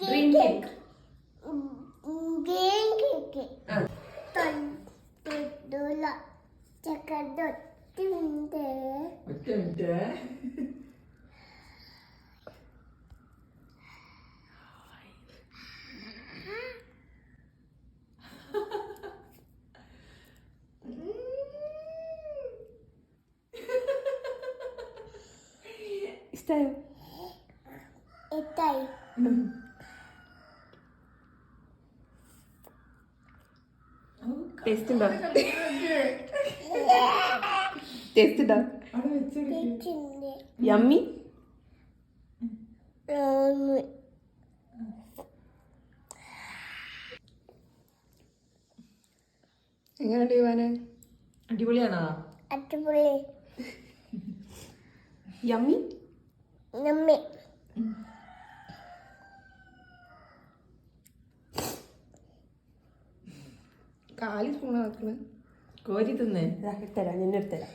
Green cake green cake ചക്കര ഒറ്റ minute ഒറ്റ മിനിറ്റ് ഇഷ്ടമായോ ഇഷ്ടായി ടേസ്റ്റ് ഉണ്ടോ? ടേസ്റ്റ് ഉണ്ടോ? യമ്മി എങ്ങനെയുണ്ട് യുവാന്? അടിപൊളിയാണോ? അടിപൊളി. യമ്മി നമ്മെ. കാലി സ്പൂൺ ആക്കണ് കോരി തിന്നേ. ഇതാ ഇട്ടരാം നിന്നെ എടുത്തരാം.